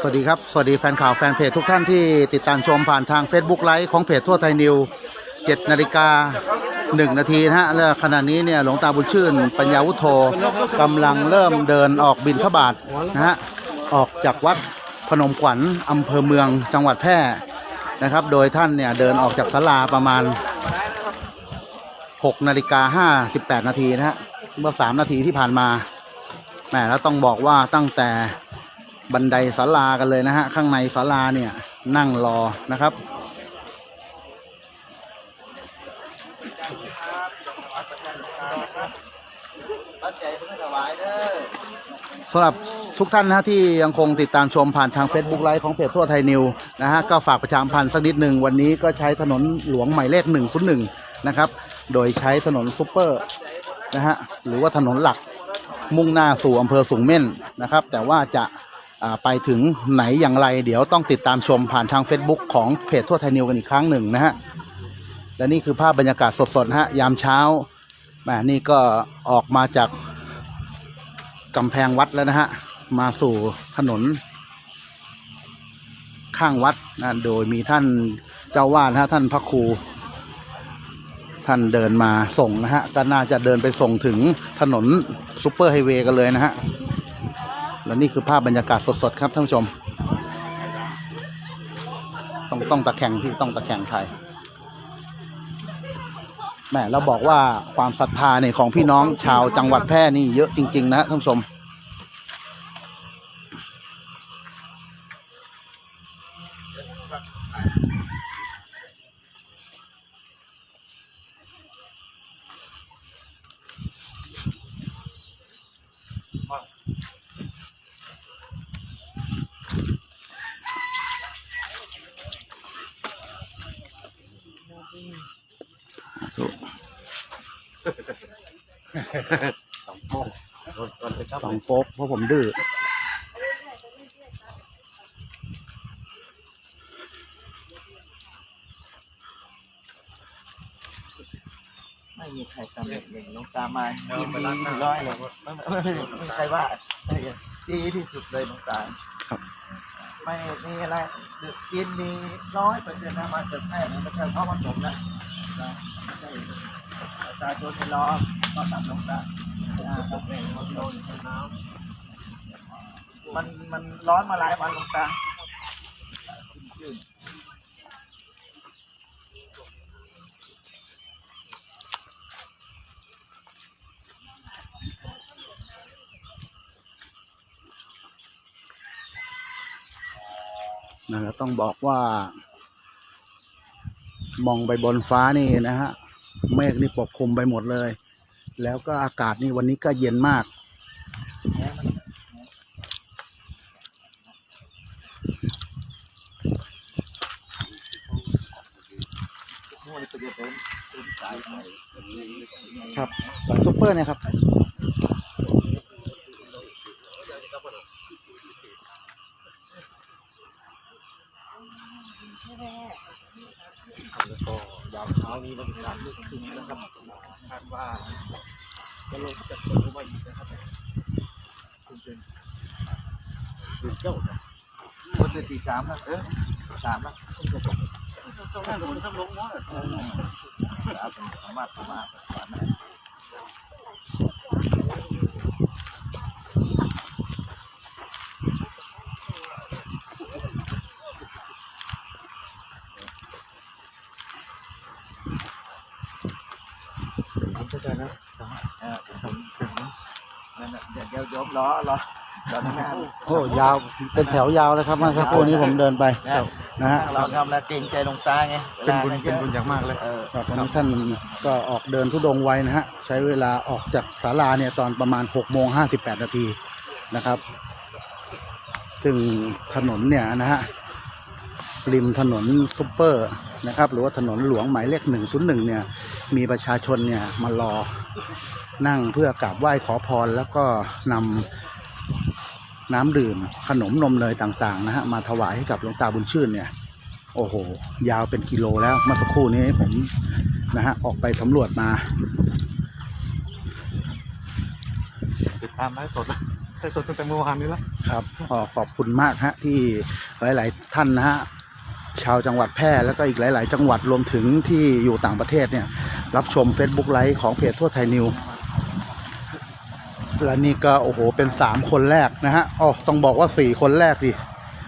สวัสดีครับ สวัสดีแฟนข่าวแฟนเพจทุกท่านที่ติดตามชมผ่านทาง Facebook ไลฟ์ของเพจทั่วไทยนิว7นาฬิกา1นาทีนะฮะและขณะนี้เนี่ยหลวงตาบุญชื่น ปัญญาวุฒโธกำลังเริ่มเดินออกบินทบาทนะฮะออกจากวัดพนมขวัญอำเภอเมืองจังหวัดแพร่นะครับ โดยท่านเนี่ยเดินออกจากศาลาประมาณ 6นาฬิกา58 นาทีนะฮะเมื่อ 3 นาทีที่ผ่านมาแหมแล้วต้องบอกว่าตั้งแต่บันไดศาลากันเลยนะฮะ ข้างในศาลาเนี่ยนั่งรอนะครับ สำหรับทุกท่านนะที่ยังคงติดตามชมผ่านทาง Facebook ไลฟ์ของเพจทั่วไทยนิวนะฮะ ก็ฝากประชามพันธ์สักนิดหนึ่ง วันนี้ก็ใช้ถนนหลวงหมายเลข 101 นะครับ โดยใช้ถนนซุปเปอร์นะฮะหรือว่าถนนหลักมุ่งหน้าสู่อำเภอสูงเม่นนะครับ แต่ว่าจะาไปถึงไหนอย่างไร เดี๋ยวต้องติดตามชมผ่านทาง Facebook ของเพจทั่วไทยนิวกันอีกครั้งหนึ่งนะฮะและนี่คือภาพบรรยากาศสดๆฮะยามเช้าแหมนี่ก็ออกมาจากกำแพงวัดแล้วนะฮะมาสู่ถนน ข้างวัดนะโดยมีท่านเจ้าวาดนะฮะท่านพระครู ท่านเดินมาส่งนะฮะก็น่าจะเดินไปส่งถึงถนนซูเปอร์ไฮเวย์กันเลยนะฮะและนี่คือภาพบรรยากาศสดๆครับท่านผู้ชม ต้องต้องตะแคงที่ต้องตะแคงไทยแหมเราบอกว่าความศรัทธาเนี่ยของพี่น้องชาวจังหวัดแพร่นี่เยอะจริง ๆ นะท่านผู้ชม สองโป๊กเพราะผมดื้อไม่มีใครทำอย่างอย่างน้องตามายินดีร้อยเลยไม่ไม่ไม่ใครว่าดีที่สุดเลยน้องตาไม่มีอะไรกินมีน้อยเปอร์เซ็นต์นะมาเกิดแม่ไม่ใช่เพราะมันสมนะ ประชาชนในล้อก็ตามน้องตาอ่าครับมันมันร้อนมาหลายวันน้องตานะแล้วต้องบอกว่ามองไปบนฟ้านี่นะฮะ เมฆนี่ปกคลุมไปหมดเลย แล้วก็อากาศนี่วันนี้ก็เย็นมาก ครับหลังซุปเปอร์นะครับ แล้วก็ยา มีบรรยากาศลึกซึ้งนะครับคาดว่าจะลงจะสูงมาอีกนะครับคุณเป็นเป็นเจ้าคนเป็นตีสามนะเออสามนะคุณจะตกสามเป็นสามารถสามารถสามารถผมเข้าใจนะเออผมผมนั่นแหละ เดี๋ยวเดี๋ยวโยมล้อล้อล้อหน้าโอ้ยาวเป็นแถวยาวเลยครับเมื่อสักครู่นี้ผมเดินไปนะฮะเราทำแล้วเกรงใจหลวงตาไงเป็นบุญเป็นบุญอย่างมากเลยเออครับวันนี้ท่านก็ออกเดินทุดงค์ไว้นะฮะใช้เวลาออกจากศาลาเนี่ยตอนประมาณ6โมง58นาทีนะครับซึ่งถนนเนี่ยนะฮะริมถนนซุปเปอร์นะครับหรือว่าถนนหลวงหมายเลข101เนี่ยมีประชาชนเนี่ยมารอ นั่งเพื่อกราบไหว้ขอพร แล้วก็นำน้ำดื่มขนมนมเนยต่างๆนะฮะมาถวายให้กับหลวงตาบุญชื่นเนี่ย โอ้โห ยาวเป็นกิโลแล้วเมื่อสักครู่นี้ผมนะฮะออกไปสำรวจมาตามไลฟ์สดนะไลฟ์สดตั้งแต่เมื่อวานนี้แล้วครับขอขอบคุณมากฮะที่หลาย ๆ ท่านนะฮะชาวจังหวัดแพร่แล้วก็อีกหลาย ๆ จังหวัดรวมถึงที่อยู่ต่างประเทศเนี่ย รับชม Facebook ไลฟ์ของเพจทั่วไทยนิวและนี่ก็โอ้โหเป็น 3 คนแรกนะฮะอ๋อต้องบอกว่า 4 คนแรกดิ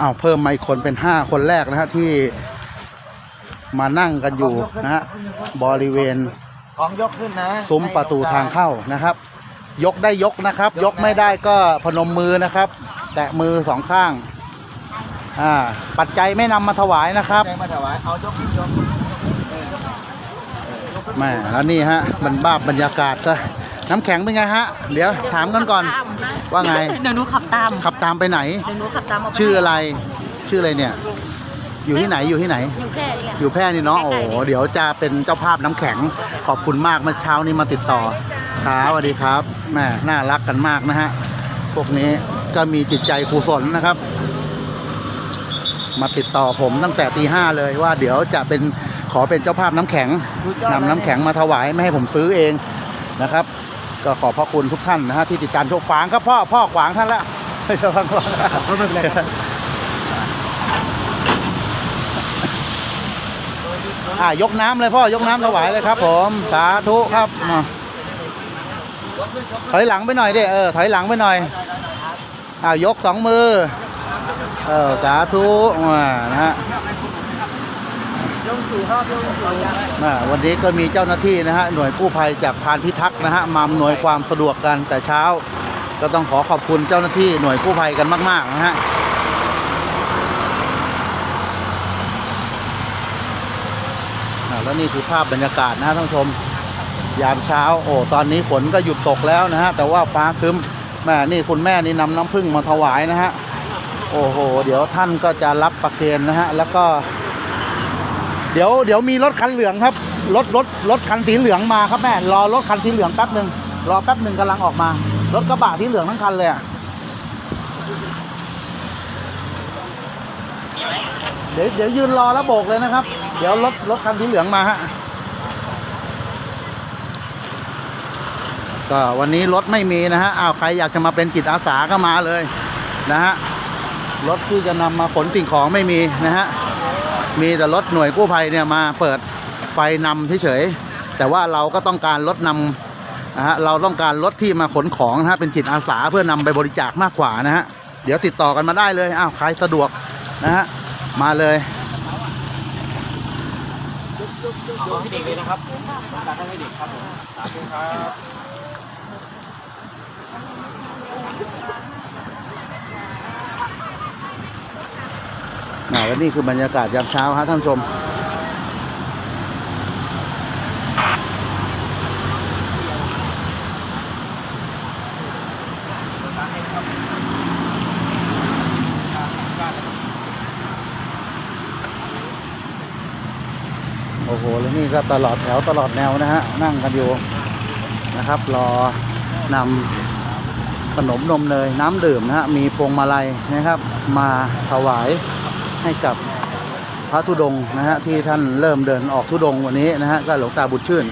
อ้าวเพิ่มมาอีกคนเป็น 5 คนแรกนะฮะที่มานั่งกันอยู่นะฮะบริเวณของยกขึ้นนะซุ้มประตูทางเข้านะครับ ยกได้ยกนะครับ ยกไม่ได้ก็พนมมือนะครับ แตะมือสองข้างอ่าปัจจัยไม่นำมาถวายนะครับใจมาถวายเอายกขึ้นยก แม่แล้วนี่ฮะมันบ้าบรรยากาศซะน้ำแข็งเป็นไงฮะ เดี๋ยวถามกันก่อน ว่าไง เดี๋ยวหนูขับตาม ขับตามไปไหน เดี๋ยวหนูขับตามเาไปชื่ออะไร ชื่ออะไรเนี่ย อยู่ที่ไหน อยู่ที่ไหน อยู่แค่นี้อยู่แพร่นี่เนาะใกโอ้ล้ๆโห เดี๋ยวจะเป็นเจ้าภาพน้ำแข็ง ขอบคุณมากเมื่อเช้านี้มาติดต่อครับสวัสดีครับ แม่น่ารักกันมากนะฮะ พวกนี้ก็มีจิตใจกุศลนะครับ มาติดต่อผมตั้งแต่ตีห้าเลยว่าเดี๋ยวจะเป็น ขอเป็นเจ้าภาพน้ำแข็งนำน้ำแข็งมาถวายไม่ให้ผมซื้อเองนะครับ ก็ขอบพระคุณทุกท่านนะฮะที่ติดตามชมฝางครับพ่อพ่อขวางท่านแล้วไม่ใช่ขวางไม่เป็นไรอ่ายกน้ำเลยพ่อยกน้ำถวายเลยครับ ผมสาธุครับมาถอยหลังไปหน่อยดิเออถอยหลังไปหน่อยอ่ายกสองมือเออสาธุอ่านะฮะ ยกสู่ครับยกสู่ อ่าวันนี้ก็มีเจ้าหน้าที่นะฮะหน่วยกู้ภัยจากพานพิทักษ์นะฮะมาอำนวยความสะดวกกันแต่เช้า ก็ต้องขอขอบคุณเจ้าหน้าที่หน่วยกู้ภัยกันมาก ๆ นะฮะอ่าแล้วนี่คือภาพบรรยากาศนะฮะท่านผู้ชมยามเช้า โอ้ตอนนี้ฝนก็หยุดตกแล้วนะฮะแต่ว่าฟ้าครึ้มแม่นี่คุณแม่นี่นำน้ำผึ้งมาถวายนะฮะโอ้โห เดี๋ยวท่านก็จะรับประเคนนะฮะแล้วก็ เดี๋ยวเดี๋ยวมีรถคันเหลืองครับ รถรถรถคันสีเหลืองมาครับแม่ รอรถคันสีเหลืองแป๊บหนึ่งรอแป๊บหนึ่งกำลังออกมา รถกระบะสีเหลืองทั้งคันเลยอะเดี๋ยวเดี๋ยวยืนรอแล้วโบกเลยนะครับ เดี๋ยวรถรถคันสีเหลืองมาฮะก็วันนี้รถไม่มีนะฮะอ้าวใครอยากจะมาเป็นจิตอาสาก็มาเลยนะฮะรถที่จะนำมาขนสิ่งของไม่มีนะฮะ มีแต่รถหน่วยกู้ภัยเนี่ยมาเปิดไฟนำเฉยๆแต่ว่าเราก็ต้องการรถนำนะฮะเราต้องการรถที่มาขนของนะฮะเป็นจิตอาสาเพื่อนำไปบริจาคมากกว่านะฮะเดี๋ยวติดต่อกันมาได้เลยอ้าวใครสะดวกนะฮะมาเลยเอาให้เด็กเลยนะครับต้งให้เด็กครับผมสาธุครับ อ่า และนี่คือบรรยากาศยามเช้าฮะท่านผู้ชม โอ้โห แล้วนี่ก็ตลอดแถวตลอดแนวนะฮะ นั่งกันอยู่นะครับ รอนำขนมนมเนยน้ำดื่มนะฮะ มีพวงมาลัยนะครับ มาถวาย ให้กับพระธุดงค์นะฮะที่ท่านเริ่มเดินออกธุดงค์วันนี้นะฮะก็หลวงตาบุญชื่น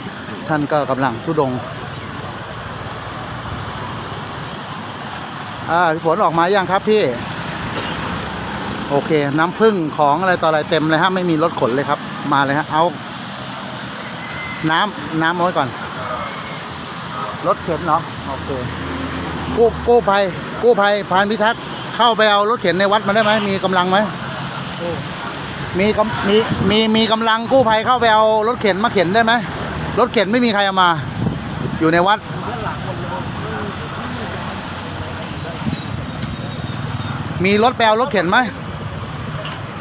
ท่านก็กำลังธุดงค์อ่าพี่ฝนออกมายังครับพี่ โอเค น้ำผึ้งของอะไรต่ออะไรเต็มเลยฮะไม่มีรถขนเลยครับ มาเลยฮะเอาน้ำน้ำเอาไว้ก่อน รถเข็นเนาะโอเคกู้กู้ภัยกู้ภัยพานพิทักษ์เข้าไปเอารถเข็นในวัดมาได้ไหมมีกำลังไหม มีกำมีมีมีกำลังกู้ภัยเข้าไปเอารถเข็นมาเข็นได้ไหมรถเข็นไม่มีใครเอามา อยู่ในวัด มีรถแปลรถเข็นไหม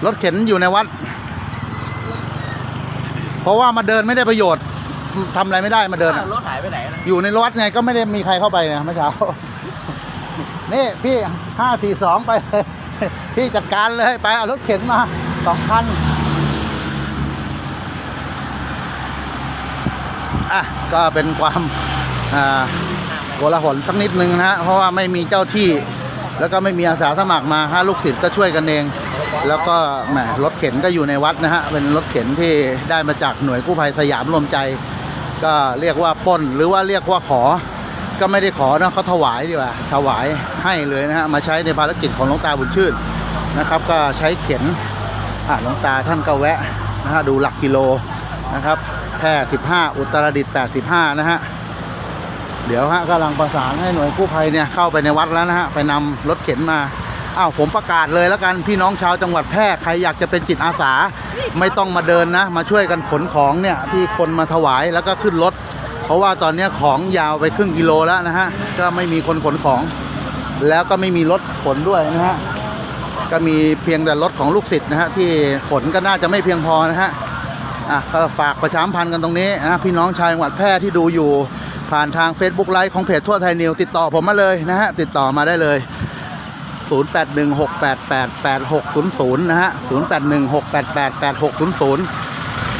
รถเข็นอยู่ในวัด เพราะว่ามาเดินไม่ได้ประโยชน์ทำอะไรไม่ได้มาเดินอะรถหายไปไหนนะอยู่ในรถไงก็ไม่ได้มีใครเข้าไปไงเมื่อเช้า นี่พี่ห้าสี่สองไปเลย พี่จัดการเลยไปเอารถเข็นมาสองคันอะก็เป็นความอ่าโกลาหลสักนิดนึงนะฮะเพราะว่าไม่มีเจ้าที่ แล้วก็ไม่มีอาสาสมัครมาฮะลูกศิษย์ก็ช่วยกันเอง แล้วก็แหมรถเข็นก็อยู่ในวัดนะฮะเป็นรถเข็นที่ได้มาจากหน่วยกู้ภัยสยามรวมใจ ก็เรียกว่าป้นหรือว่าเรียกว่าขอ ก็ไม่ได้ขอนะเขาถวายดีกว่าถวายให้เลยนะฮะมาใช้ในภารกิจของหลวงตาบุญชื่นนะครับ ก็ใช้เข็นอ่าหลวงตาท่านก็แวะนะฮะดูหลักกิโลนะครับแพร่15 อุตรดิตถ์85 นะฮะเดี๋ยวฮะกำลังประสานให้หน่วยกู้ภัยเนี่ยเข้าไปในวัดแล้วนะฮะไปนำรถเข็นมาอ้าวผมประกาศเลยแล้วกันพี่น้องชาวจังหวัดแพร่ใครอยากจะเป็นจิตอาสา ไม่ต้องมาเดินนะ มาช่วยกันขนของเนี่ยที่คนมาถวายแล้วก็ขึ้นรถ ราะว่าตอนนี้ของยาวไปครึ่งกิโลแล้วนะฮะ ก็ไม่มีคนขนของ แล้วก็ไม่มีรถขนด้วยนะฮะ ก็มีเพียงแต่รถของลูกศิษย์นะฮะที่ขนก็น่าจะไม่เพียงพอนะฮะ อะก็ฝากประชามพันธ์กันตรงนี้นะพี่น้องชาวจังหวัดแพร่ที่ดูอยู่ผ่านทาง Facebook ไลฟ์ของเพจทั่วไทยนิวติดต่อผมมาเลยนะฮะ ติดต่อมาได้เลย 0816888600 นะฮะ 0816888600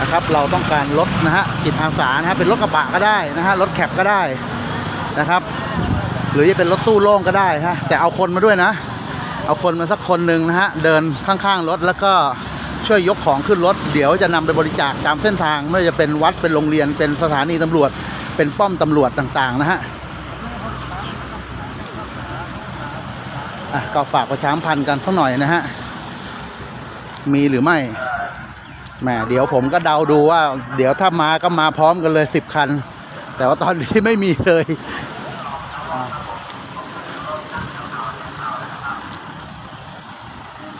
นะครับ เราต้องการรถนะฮะจิตอาสานะฮะเป็นรถกระบะก็ได้นะฮะรถแคปก็ได้นะครับ หรือจะเป็นรถตู้โล่งก็ได้นะแต่เอาคนมาด้วยนะ เอาคนมาสักคนหนึ่งนะฮะเดินข้างๆรถแล้วก็ช่วยยกของขึ้นรถ เดี๋ยวจะนำไปบริจาคตามเส้นทาง ไม่ว่าจะเป็นวัดเป็นโรงเรียนเป็นสถานีตำรวจ เป็นป้อมตำรวจต่างๆนะฮะอะก็ฝากประชาสัมพันธ์กันสักหน่อยนะฮะมีหรือไม่ แหมเดี๋ยวผมก็เดาดูว่า เดี๋ยวถ้ามาก็มาพร้อมกันเลยสิบคัน แต่ว่าตอนนี้ไม่มีเลย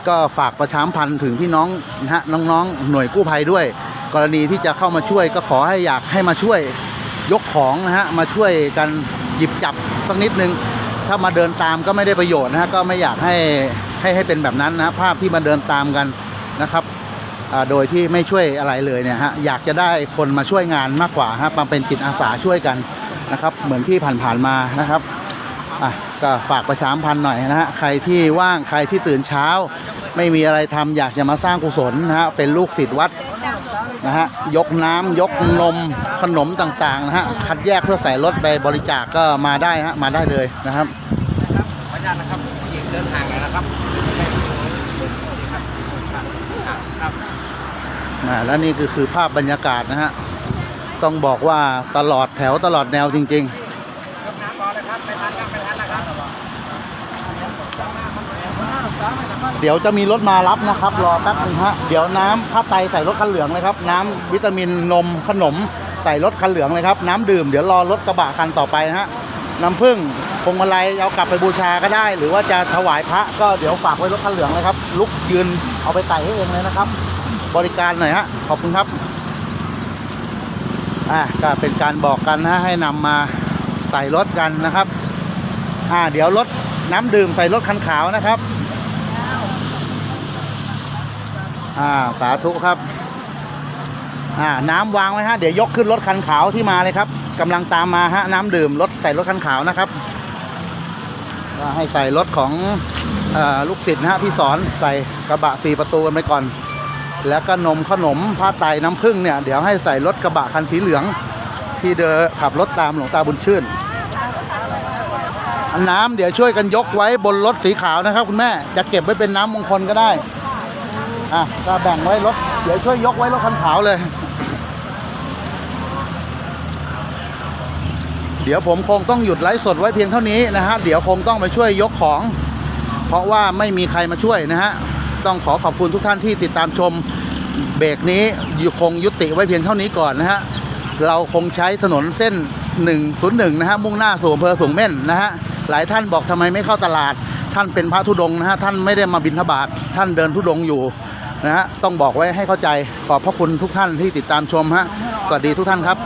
ก็ฝากประชามพันธ์ถึงพี่น้องนะฮะน้องๆ หน่วยกู้ภัยด้วย กรณีที่จะเข้ามาช่วยก็ขอให้อยากให้มาช่วยยกของนะฮะมาช่วยกันหยิบจับสักนิดนึง ถ้ามาเดินตามก็ไม่ได้ประโยชน์นะฮะก็ไม่อยากให้ให้ให้เป็นแบบนั้นนะภาพที่มาเดินตามกันนะครับ โดยที่ไม่ช่วยอะไรเลยเนี่ยฮะอยากจะได้คนมาช่วยงานมากกว่าฮะมาเป็นจิตอาสาช่วยกันนะครับเหมือนที่ผ่านๆมานะครับอะก็ฝากประชาสัมพันธ์หน่อยนะฮะใครที่ว่างใครที่ตื่นเช้า ไม่มีอะไรทำอยากจะมาสร้างกุศลนะฮะเป็นลูกศิษย์วัดนะฮะยกน้ำยกนมขนมต่างๆนะฮะคัดแยกเพื่อใส่รถไปบริจาคก็มาได้ฮะมาได้เลยนะครับ ขออนุญาตนะครับหญิงเดินทางเลยนะครับครับ อ่า และนี่คือคือภาพบรรยากาศนะฮะ ต้องบอกว่าตลอดแถวตลอดแนวจริง ๆเดี๋ยวจะมีรถมารับนะครับ รอแป๊บนึงฮะเดี๋ยวน้ำผ้าไตใส่รถคันเหลืองเลยครับ น้ำวิตามินนมขนมใส่รถคันเหลืองเลยครับ น้ำดื่มเดี๋ยวรอรถกระบะคันต่อไปนะฮะน้ำผึ้งพวงมาลัยเอากลับไปบูชาก็ได้ หรือว่าจะถวายพระก็เดี๋ยวฝากไว้รถคันเหลืองเลยครับลุกยืนเอาไปใส่ให้เองเลยนะครับ บริการหน่อยฮะ ขอบคุณครับ อ่าก็เป็นการบอกกันนะให้นำมาใส่รถกันนะครับ อ่า เดี๋ยวรถน้ำดื่มใส่รถคันขาวนะครับ อ่า สาธุครับ อ่า น้ำวางไว้ฮะ เดี๋ยวยกขึ้นรถคันขาวที่มาเลยครับกำลังตามมาฮะ น้ำดื่มรถใส่รถคันขาวนะครับก็ให้ใส่รถของอลูกศิษย์นะฮะพี่สอนใส่กระบะสี่ประตูกันไปก่อน แล้วก็นมขนมผ้าไตรน้ำผึ้งเนี่ยเดี๋ยวให้ใส่รถกระบะคันสีเหลืองที่เดินขับรถตามหลวงตาบุญชื่นนน้ำเดี๋ยวช่วยกันยกไว้บนรถสีขาวนะครับ คุณแม่จะเก็บไว้เป็นน้ำมงคลก็ได้อะก็แบ่งไว้รถเดี๋ยวช่วยยกไว้รถคันขาวเลย เดี๋ยวผมคงต้องหยุดไลฟ์สดไว้เพียงเท่านี้นะฮะเดี๋ยวคงต้องไปช่วยยกของ เพราะว่าไม่มีใครมาช่วยนะฮะ ต้องขอขอบคุณทุกท่านที่ติดตามชมเบรกนี้อยู่คงยุติไว้เพียงเท่านี้ก่อนนะฮะเราคงใช้ถนนเส้น 101 นะฮะมุ่งหน้าสู่อำเภอสูงเม่นนะฮะหลายท่านบอกทำไมไม่เข้าตลาด ท่านเป็นพระธุดงนะฮะท่านไม่ได้มาบิณฑบาตท่านเดินธุดงอยู่นะฮะต้องบอกไว้ให้เข้าใจขอบพระคุณทุกท่านที่ติดตามชมฮะสวัสดีทุกท่านครับ